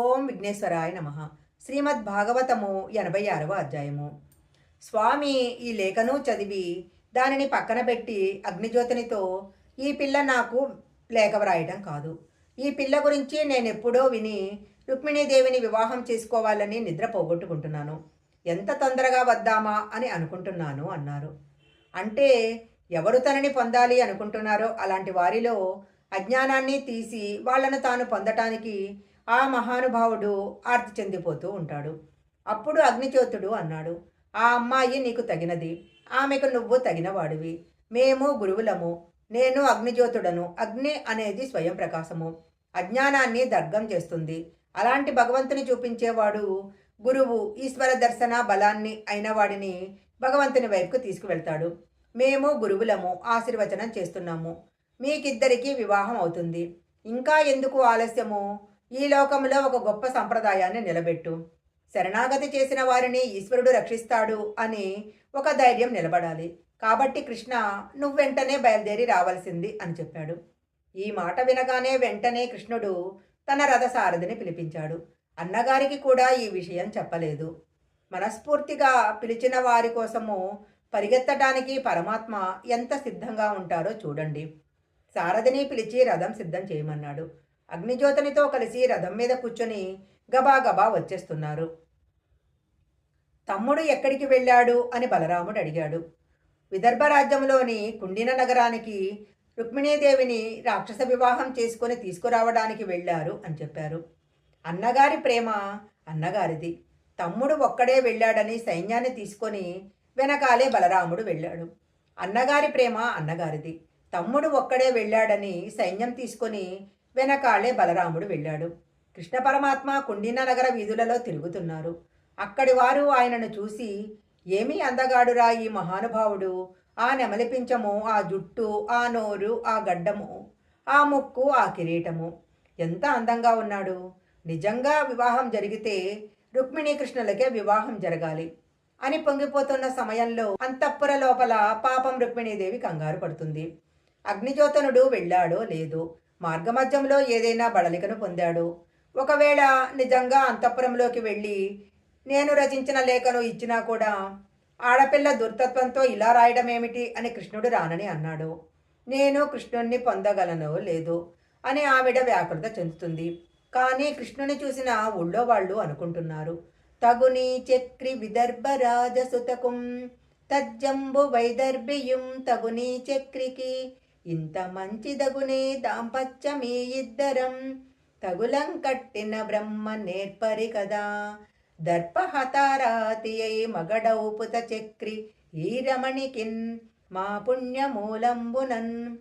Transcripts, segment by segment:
ఓం విఘ్నేశ్వరాయ నమ. శ్రీమద్ భాగవతము ఎనభై ఆరవ అధ్యాయము. స్వామి ఈ లేఖను చదివి దానిని పక్కన పెట్టి అగ్నిజ్యోతినితో ఈ పిల్ల నాకు లేఖ వ్రాయడం కాదు. ఈ పిల్ల గురించి నేను ఎప్పుడో విని రుక్మిణీదేవిని వివాహం చేసుకోవాలని నిద్ర పోగొట్టుకుంటున్నాను. ఎంత తొందరగా వద్దామా అని అనుకుంటున్నాను అన్నారు. అంటే ఎవరు తనని పొందాలి అనుకుంటున్నారో అలాంటి వారిలో అజ్ఞానాన్ని తీసి వాళ్ళను తాను పొందటానికి ఆ మహానుభావుడు ఆర్తి చెందిపోతూ ఉంటాడు. అప్పుడు అగ్నిజ్యోతుడు అన్నాడు ఆ అమ్మాయి నీకు తగినది. ఆమెకు నువ్వు తగినవాడివి. మేము గురువులము. నేను అగ్నిజ్యోతుడను అగ్ని అనేది స్వయం ప్రకాశము. అజ్ఞానాన్ని దర్గం చేస్తుంది. అలాంటి భగవంతుని చూపించేవాడు గురువు ఈశ్వర దర్శన బలాన్ని అయిన వాడిని భగవంతుని వైపుకు తీసుకువెళ్తాడు. మేము గురువులము ఆశీర్వచనం చేస్తున్నాము. మీకిద్దరికీ వివాహం అవుతుంది. ఇంకా ఎందుకు ఆలస్యము? ఈ లోకంలో ఒక గొప్ప సంప్రదాయాన్ని నిలబెట్టు. శరణాగతి చేసిన వారిని ఈశ్వరుడు రక్షిస్తాడు అని ఒక ధైర్యం నిలబడాలి. కాబట్టి కృష్ణ నువ్వు వెంటనే బయలుదేరి రావాల్సింది అని చెప్పాడు. ఈ మాట వినగానే వెంటనే కృష్ణుడు తన రథసారథిని పిలిపించాడు. అన్నగారికి కూడా ఈ విషయం చెప్పలేదు. మనస్ఫూర్తిగా పిలిచిన వారి కోసము పరిగెత్తడానికి పరమాత్మ ఎంత సిద్ధంగా ఉంటారో చూడండి. సారథిని పిలిచి రథం సిద్ధం చేయమన్నాడు. అగ్నిజ్యోతనితో కలిసి రథం మీద కూర్చొని గబాగబా వచ్చేస్తున్నారు. తమ్ముడు ఎక్కడికి వెళ్ళాడు? అని బలరాముడు అడిగాడు. విదర్భ రాజ్యంలోని కుండిన నగరానికి రుక్మిణీదేవిని రాక్షస వివాహం చేసుకొని తీసుకురావడానికి వెళ్ళారు అని చెప్పారు. అన్నగారి ప్రేమ అన్నగారిది. తమ్ముడు ఒక్కడే వెళ్ళాడని సైన్యాన్ని తీసుకొని వెనకాలే బలరాముడు వెళ్ళాడు. అన్నగారి ప్రేమ అన్నగారిది. తమ్ముడు ఒక్కడే వెళ్ళాడని సైన్యం తీసుకొని వెనకాలే బలరాముడు వెళ్ళాడు. కృష్ణ పరమాత్మ కుండిన నగర వీధులలో తిరుగుతున్నారు. అక్కడి వారు ఆయనను చూసి ఏమీ అందగాడురా ఈ మహానుభావుడు? ఆ నెమలిపించము ఆ జుట్టు ఆ నోరు ఆ గడ్డము ఆ ముక్కు ఆ కిరీటము. ఎంత అందంగా ఉన్నాడు. నిజంగా వివాహం జరిగితే రుక్మిణీ కృష్ణులకే వివాహం జరగాలి అని పొంగిపోతున్న సమయంలో అంతఃపుర లోపల పాపం రుక్మిణీదేవి కంగారు పడుతుంది. అగ్నిజ్యోతనుడు వెళ్ళాడో లేదో మార్గమధ్యంలో ఏదైనా బడలికను పొందాడు. ఒకవేళ నిజంగా అంతఃపురంలోకి వెళ్ళి నేను రచించిన లేఖను ఇచ్చినా కూడా ఆడపిల్ల దుర్తత్వంతో ఇలా రాయడం ఏమిటి అని కృష్ణుడు రానని అన్నాడు. నేను కృష్ణుణ్ణి పొందగలను లేదు అని ఆవిడ వ్యాకులత చెందుతుంది. కానీ కృష్ణుని చూసిన ఊళ్ళో వాళ్ళు అనుకుంటున్నారు. తగుని చక్రి విదర్భ రాజసుతకుం తజ్జంబు వైదర్భియుం తగుని చక్రికి ఇంత మంచిదగునే దాంపత్యమీ ఇద్దరం తగులం కట్టిన బ్రహ్మ నేర్పరి కదా. దర్పహతారాతియై మగడౌపుత చక్రి ఈ రమణికిన్ మా పుణ్యమూలంబునన్.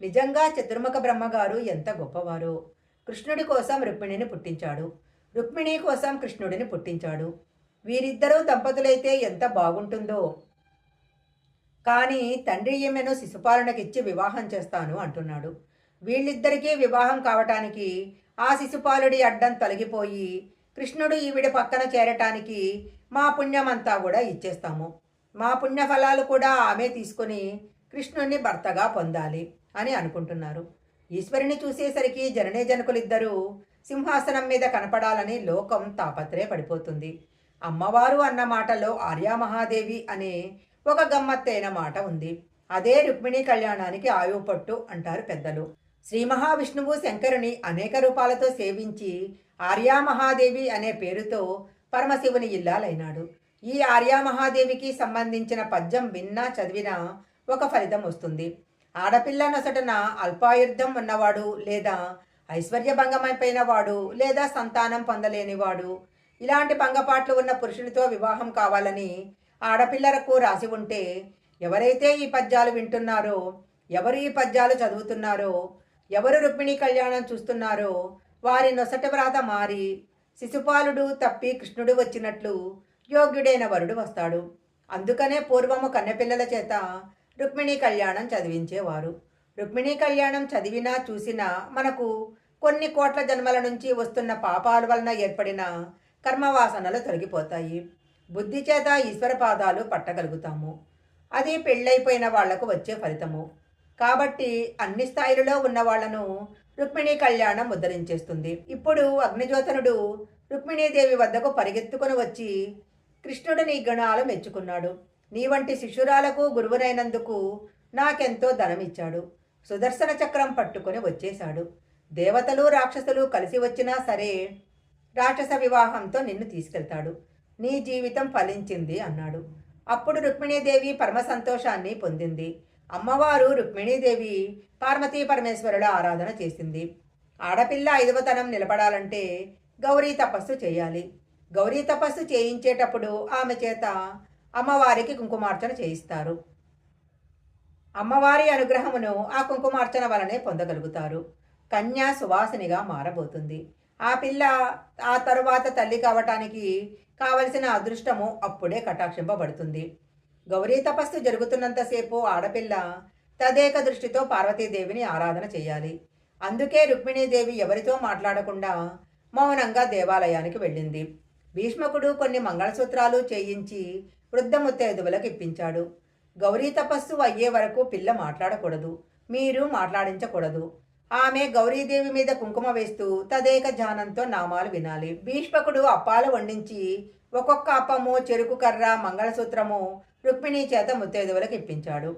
నిజంగా చతుర్ముఖ బ్రహ్మగారు ఎంత గొప్పవారు. కృష్ణుడి కోసం రుక్మిణిని పుట్టించాడు. రుక్మిణి కోసం కృష్ణుడిని పుట్టించాడు. వీరిద్దరూ దంపతులైతే ఎంత బాగుంటుందో. కానీ తండ్రి ఈమెను శిశుపాలనకిచ్చి వివాహం చేస్తాను అంటున్నాడు. వీళ్ళిద్దరికీ వివాహం కావటానికి ఆ శిశుపాలుడి అడ్డం తొలగిపోయి కృష్ణుడు ఈవిడ పక్కన చేరటానికి మా పుణ్యమంతా కూడా ఇచ్చేస్తాము. మా పుణ్య ఫలాలు కూడా ఆమె తీసుకొని కృష్ణుణ్ణి భర్తగా పొందాలి అని అనుకుంటున్నారు. ఈశ్వరుని చూసేసరికి జననే జనకులిద్దరూ సింహాసనం మీద కనపడాలని లోకం తాపత్రయ పడిపోతుంది అమ్మవారు అన్న మాటలో ఆర్యామహాదేవి అనే ఒక గమ్మత్తైన మాట ఉంది. అదే రుక్మిణీ కళ్యాణానికి ఆయువు పట్టు అంటారు పెద్దలు. శ్రీ మహావిష్ణువు శంకరుని అనేక రూపాలతో సేవించి ఆర్యామహాదేవి అనే పేరుతో పరమశివుని ఇల్లాలైనాడు. ఈ ఆర్యామహాదేవికి సంబంధించిన పద్యం విన్నా చదివినా ఒక ఫలితం వస్తుంది. ఆడపిల్ల నొసటన అల్పాయుర్ధం ఉన్నవాడు లేదా ఐశ్వర్యభంగమైపోయిన వాడు లేదా సంతానం పొందలేనివాడు ఇలాంటి భంగపాట్లు ఉన్న పురుషునితో వివాహం కావాలని ఆడపిల్లలకు రాసి ఉంటే ఎవరైతే ఈ పద్యాలు వింటున్నారో ఎవరు ఈ పద్యాలు చదువుతున్నారో ఎవరు రుక్మిణి కళ్యాణం చూస్తున్నారో వారి నొసట వ్రాత మారి శిశుపాలుడు తప్పి కృష్ణుడు వచ్చినట్లు యోగ్యుడైన వరుడు వస్తాడు. అందుకనే పూర్వము కన్నెపిల్లల చేత రుక్మిణీ కళ్యాణం చదివించేవారు. రుక్మిణీ కళ్యాణం చదివినా చూసినా మనకు కొన్ని కోట్ల జన్మల నుంచి వస్తున్న పాపాల వలన ఏర్పడిన కర్మవాసనలు తొలగిపోతాయి. బుద్ధి చేత ఈశ్వర పాదాలు పట్టగలుగుతాము. అది పెళ్ళైపోయిన వాళ్ళకు వచ్చే ఫలితము. కాబట్టి అన్ని స్థాయిలలో ఉన్న వాళ్ళను రుక్మిణి కళ్యాణం ముద్దరించేస్తుంది ఇప్పుడు అగ్నిజ్యోతనుడు రుక్మిణీదేవి వద్దకు పరిగెత్తుకుని వచ్చి కృష్ణుడు నీ గుణాలు మెచ్చుకున్నాడు. నీ వంటి శిష్యురాలకు గురువునైనందుకు నాకెంతో ధనమిచ్చాడు. సుదర్శన చక్రం పట్టుకొని వచ్చేశాడు. దేవతలు రాక్షసులు కలిసి వచ్చినా సరే రాక్షస వివాహంతో నిన్ను తీసుకెళ్తాడు. నీ జీవితం ఫలించింది అన్నాడు. అప్పుడు రుక్మిణీదేవి పరమ సంతోషాన్ని పొందింది. అమ్మవారు రుక్మిణీదేవి పార్వతీ పరమేశ్వరుల ఆరాధన చేసింది. ఆడపిల్ల ఐదవతనం నిలబడాలంటే గౌరీ తపస్సు చేయాలి. గౌరీ తపస్సు చేయించేటప్పుడు ఆమె చేత అమ్మవారికి కుంకుమార్చన చేయిస్తారు. అమ్మవారి అనుగ్రహమును ఆ కుంకుమార్చన వలనే పొందగలుగుతారు. కన్యా సువాసినిగా మారబోతుంది. ఆ పిల్ల ఆ తరువాత తల్లి కావటానికి కావలసిన అదృష్టము అప్పుడే కటాక్షింపబడుతుంది. గౌరీ తపస్సు జరుగుతున్నంతసేపు ఆడపిల్ల తదేక దృష్టితో పార్వతీదేవిని ఆరాధన చేయాలి. అందుకే రుక్మిణీదేవి ఎవరితో మాట్లాడకుండా మౌనంగా దేవాలయానికి వెళ్ళింది. భీష్మకుడు కొన్ని మంగళసూత్రాలు చేయించి వృద్ధ ముత్తైదువులకు ఇప్పించాడు. గౌరీ తపస్సు అయ్యే వరకు పిల్ల మాట్లాడకూడదు. మీరు మాట్లాడించకూడదు. ఆమె గౌరీదేవి మీద కుంకుమ వేస్తూ తదేక ధ్యానంతో నామాలు వినాలి. భీష్మకుడు అప్పాలు వండించి ఒక్కొక్క అప్పము చెరుకు కర్ర మంగళసూత్రము రుక్మిణీ చేత ముత్తైదువులకు ఇప్పించాడు.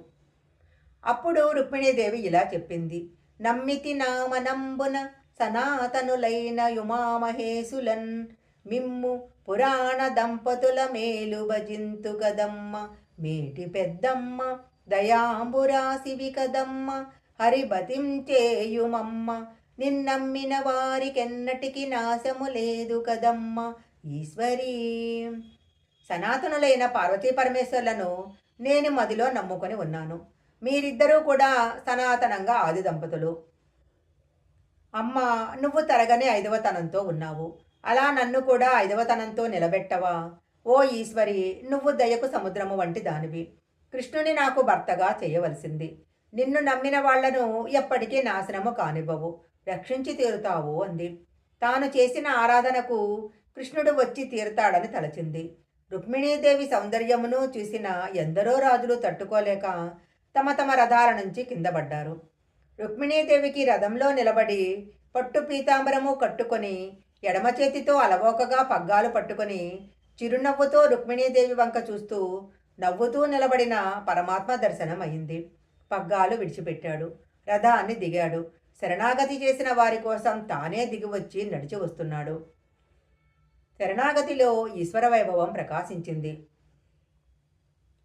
అప్పుడు రుక్మిణీదేవి ఇలా చెప్పింది. నమ్మితి నామనంబున సనాతనులైన యుమామహేసులన్ మిమ్ము పురాణ దంపతుల మేలు భజింతు గదమ్మ. మేటి పెద్దమ్మ దయాంబురాసివి కదమ్మ. హరిబతిం చేయుమమ్మ నిన్నమ్మిన వారికెన్నటికి నాశము లేదు కదమ్మ ఈశ్వరీ. సనాతనులైన పార్వతీ పరమేశ్వర్లను నేను మదిలో నమ్ముకొని ఉన్నాను. మీరిద్దరూ కూడా సనాతనంగా ఆది దంపతులు. అమ్మ నువ్వు తరగని ఐదవతనంతో ఉన్నావు. అలా నన్ను కూడా ఐదవతనంతో నిలబెట్టవా? ఓ ఈశ్వరి నువ్వు దయకు సముద్రము వంటి దానివి. కృష్ణుని నాకు భర్తగా చేయవలసింది. నిన్ను నమ్మిన వాళ్ళను ఎప్పటికీ నాశనము కానివ్వవు. రక్షించి తీరుతావు అంది. తాను చేసిన ఆరాధనకు కృష్ణుడు వచ్చి తీరుతాడని తలచింది. రుక్మిణీదేవి సౌందర్యమును చూసిన ఎందరో రాజులు తట్టుకోలేక తమ తమ రథాల నుంచి కిందపడ్డారు రుక్మిణీదేవికి రథంలో నిలబడి పట్టు పీతాంబరము కట్టుకొని ఎడమ చేతితో అలవోకగా పగ్గాలు పట్టుకొని చిరునవ్వుతో రుక్మిణీదేవి వంక చూస్తూ నవ్వుతూ నిలబడిన పరమాత్మ దర్శనం అయింది పగ్గాలు విడిచిపెట్టాడు. రథాన్ని దిగాడు. శరణాగతి చేసిన వారి కోసం తానే దిగివచ్చి నడిచి వస్తున్నాడు. శరణాగతిలో ఈశ్వర వైభవం ప్రకాశించింది.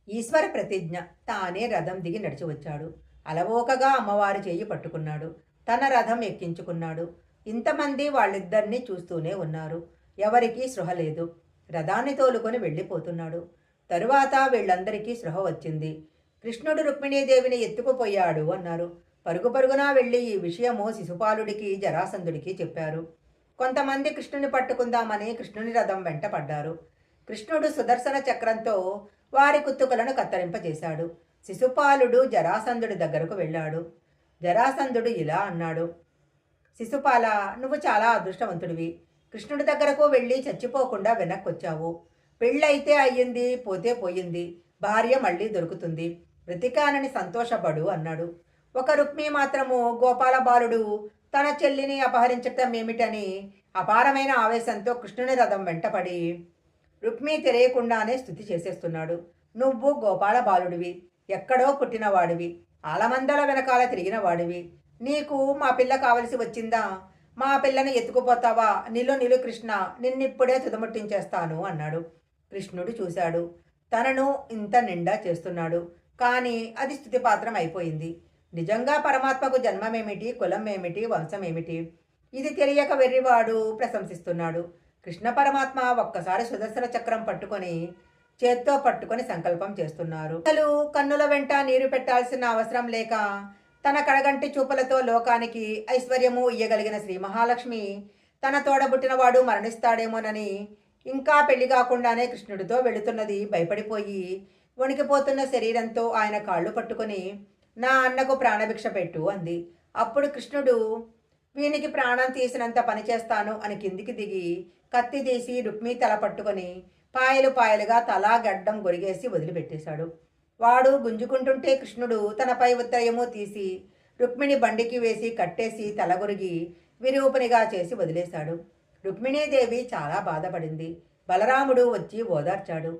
ఈశ్వర ప్రతిజ్ఞ తానే రథం దిగి నడిచి వచ్చాడు. అలవోకగా అమ్మవారి చేయి పట్టుకున్నాడు. తన రథం ఎక్కించుకున్నాడు. ఇంతమంది వాళ్ళిద్దరినీ చూస్తూనే ఉన్నారు. ఎవరికీ సృహ లేదు. రథాన్ని తోలుకొని వెళ్ళిపోతున్నాడు. తరువాత వీళ్ళందరికీ సృహ వచ్చింది. కృష్ణుడు రుక్మిణీదేవిని ఎత్తుకుపోయాడు అన్నారు. పరుగు పరుగున వెళ్ళి ఈ విషయము శిశుపాలుడికి జరాసంధుడికి చెప్పారు. కొంతమంది కృష్ణుని పట్టుకుందామని కృష్ణుని రథం వెంట పడ్డారు. కృష్ణుడు సుదర్శన చక్రంతో వారి కుత్తుకలను కత్తరింపజేశాడు. శిశుపాలుడు జరాసంధుడి దగ్గరకు వెళ్ళాడు. జరాసంధుడు ఇలా అన్నాడు. శిశుపాల నువ్వు చాలా అదృష్టవంతుడివి. కృష్ణుడి దగ్గరకు వెళ్ళి చచ్చిపోకుండా వెనక్కొచ్చావు. పెళ్ళైతే అయ్యింది పోతే పోయింది. భార్య మళ్ళీ దొరుకుతుంది. బ్రతికానని సంతోషపడు అన్నాడు. ఒక రుక్మి మాత్రము గోపాల బాలుడు తన చెల్లిని అపహరించటం ఏమిటని అపారమైన ఆవేశంతో కృష్ణుని రథం వెంటపడి రుక్మి తెలియకుండానే స్థుతి చేసేస్తున్నాడు. నువ్వు గోపాల బాలుడివి ఎక్కడో పుట్టినవాడివి ఆలమందల వెనకాల తిరిగిన వాడివి నీకు మా పిల్ల కావలసి వచ్చిందా? మా పిల్లని ఎత్తుకుపోతావా? నిలు నిలు కృష్ణ నిన్నిప్పుడే తుదముట్టించేస్తాను అన్నాడు. కృష్ణుడు చూశాడు. తనను ఇంత నిండా చేస్తున్నాడు. కానీ అది స్థుతిపాత్రం అయిపోయింది. నిజంగా పరమాత్మకు జన్మమేమిటి? కులం ఏమిటి వంశం ఏమిటి ఇది తెలియక వెర్రివాడు ప్రశంసిస్తున్నాడు. కృష్ణ పరమాత్మ ఒక్కసారి సుదర్శన చక్రం పట్టుకొని చేత్తో పట్టుకొని సంకల్పం చేస్తున్నారు. అసలు కన్నుల వెంట నీరు పెట్టాల్సిన అవసరం లేక తన కడగంటి చూపులతో లోకానికి ఐశ్వర్యము ఇయ్యగలిగిన శ్రీ మహాలక్ష్మి తన తోడబుట్టినవాడు మరణిస్తాడేమోనని ఇంకా పెళ్ళి కాకుండానే కృష్ణుడితో వెళుతున్నది భయపడిపోయి వణికిపోతున్న శరీరంతో ఆయన కాళ్ళు పట్టుకొని నా అన్నకు ప్రాణభిక్ష పెట్టు అంది. అప్పుడు కృష్ణుడు వీనికి ప్రాణం తీసినంత పని చేస్తాను అని కిందికి దిగి కత్తి తీసి రుక్మి తల పట్టుకొని పాయలు పాయలుగా తలా గడ్డం గొరిగేసి వదిలిపెట్టేశాడు. వాడు గుంజుకుంటుంటే కృష్ణుడు తనపై ఉత్తరయము తీసి రుక్మిణి బండికి వేసి కట్టేసి తలగొరిగి విరూపనిగా చేసి వదిలేశాడు. రుక్మిణీదేవి చాలా బాధపడింది. బలరాముడు వచ్చి ఓదార్చాడు.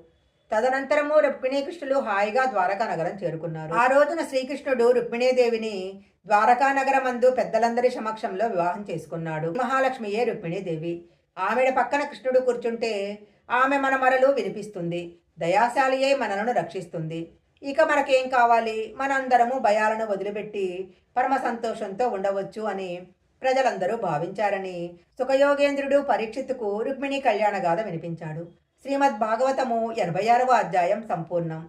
తదనంతరము రుక్మిణీకృష్ణులు హాయిగా ద్వారకా నగరం చేరుకున్నారు. ఆ రోజున శ్రీకృష్ణుడు రుక్మిణీదేవిని ద్వారకా నగరమందు పెద్దలందరి సమక్షంలో వివాహం చేసుకున్నాడు. మహాలక్ష్మియే రుక్మిణీదేవి. ఆమెడ పక్కన కృష్ణుడు కూర్చుంటే ఆమె మన మరలు వినిపిస్తుంది. దయాశాలియే మనలను రక్షిస్తుంది. ఇక మనకేం కావాలి? మనందరము భయాలను వదిలిపెట్టి పరమ సంతోషంతో ఉండవచ్చు అని ప్రజలందరూ భావించారని సుఖయోగేంద్రుడు పరీక్షిత్తుకు రుక్మిణి కళ్యాణగాథ వినిపించాడు. శ్రీమద్ భాగవతము ఎనభై ఆరవ అధ్యాయం సంపూర్ణం.